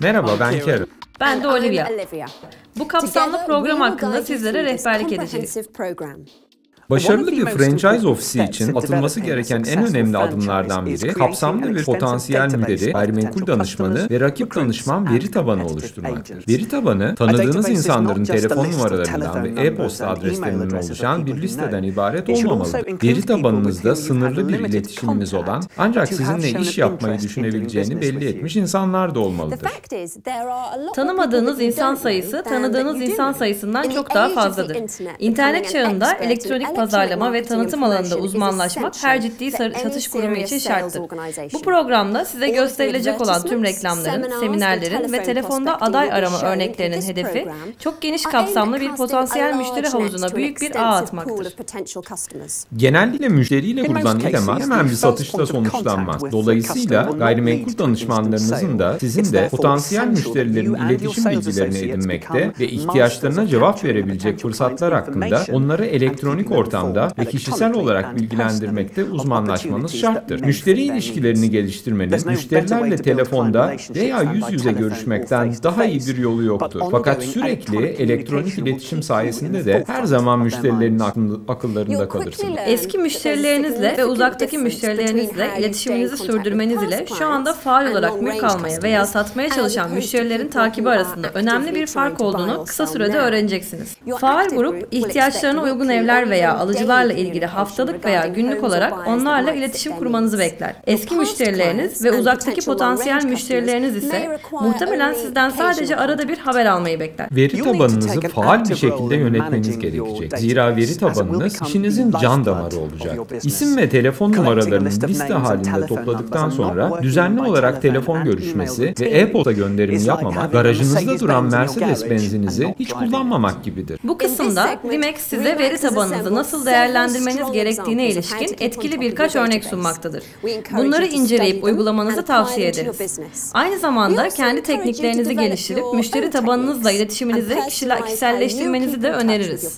Merhaba ben Karen. Ben de Olivia. Olivia. Bu kapsamlı program hakkında sizlere rehberlik edeceğiz. Başarılı bir franchise ofisi için atılması gereken en önemli adımlardan biri kapsamlı bir potansiyel müşteri, gayrimenkul danışmanı ve rakip danışman veri tabanı oluşturmaktır. Veri tabanı tanıdığınız insanların telefon numaralarından ve e-posta adreslerinden oluşan bir listeden ibaret olmamalıdır. Veri tabanınızda sınırlı bir iletişiminiz olan ancak sizinle iş yapmayı düşünebileceğini belli etmiş insanlar da olmalıdır. Tanımadığınız insan sayısı tanıdığınız insan sayısından çok daha fazladır. İnternet çağında elektronik pazarlama ve tanıtım alanında uzmanlaşmak her ciddi satış kurumu için şarttır. Bu programda size gösterilecek olan tüm reklamların, seminerlerin ve telefonda aday arama örneklerinin hedefi çok geniş kapsamlı bir potansiyel müşteri havuzuna büyük bir ağ atmaktır. Genellikle müşteriyle kurulan ilema hemen bir satışla sonuçlanmaz. Dolayısıyla gayrimenkul danışmanlarınızın da sizin de potansiyel müşterilerin iletişim bilgilerini edinmekte ve ihtiyaçlarına cevap verebilecek fırsatlar hakkında onları elektronik ortamda ve kişisel olarak bilgilendirmekte uzmanlaşmanız şarttır. Müşteri ilişkilerini geliştirmenin müşterilerle telefonda veya yüz yüze görüşmekten daha iyi bir yolu yoktur. Fakat sürekli elektronik iletişim sayesinde de her zaman müşterilerin akıllarında kalırsınız. Eski müşterilerinizle ve uzaktaki müşterilerinizle iletişiminizi sürdürmeniz ile şu anda faal olarak mülk almaya veya satmaya çalışan müşterilerin takibi arasında önemli bir fark olduğunu kısa sürede öğreneceksiniz. Faal grup ihtiyaçlarına uygun evler veya alıcılarla ilgili haftalık veya günlük olarak onlarla iletişim kurmanızı bekler. Eski müşterileriniz ve uzaktaki potansiyel müşterileriniz ise muhtemelen sizden sadece arada bir haber almayı bekler. Veri tabanınızı faal bir şekilde yönetmeniz gerekecek. Zira veri tabanınız işinizin can damarı olacak. İsim ve telefon numaralarını liste halinde topladıktan sonra düzenli olarak telefon görüşmesi ve e-posta gönderimi yapmamak, garajınızda duran Mercedes benzinizi hiç kullanmamak gibidir. Bu kısımda Limex size veri tabanınızı nasıl değerlendirmeniz gerektiğine ilişkin etkili birkaç örnek sunmaktadır. Bunları inceleyip uygulamanızı tavsiye ederiz. Aynı zamanda kendi tekniklerinizi geliştirip müşteri tabanınızla iletişiminizi kişiselleştirmenizi de öneririz.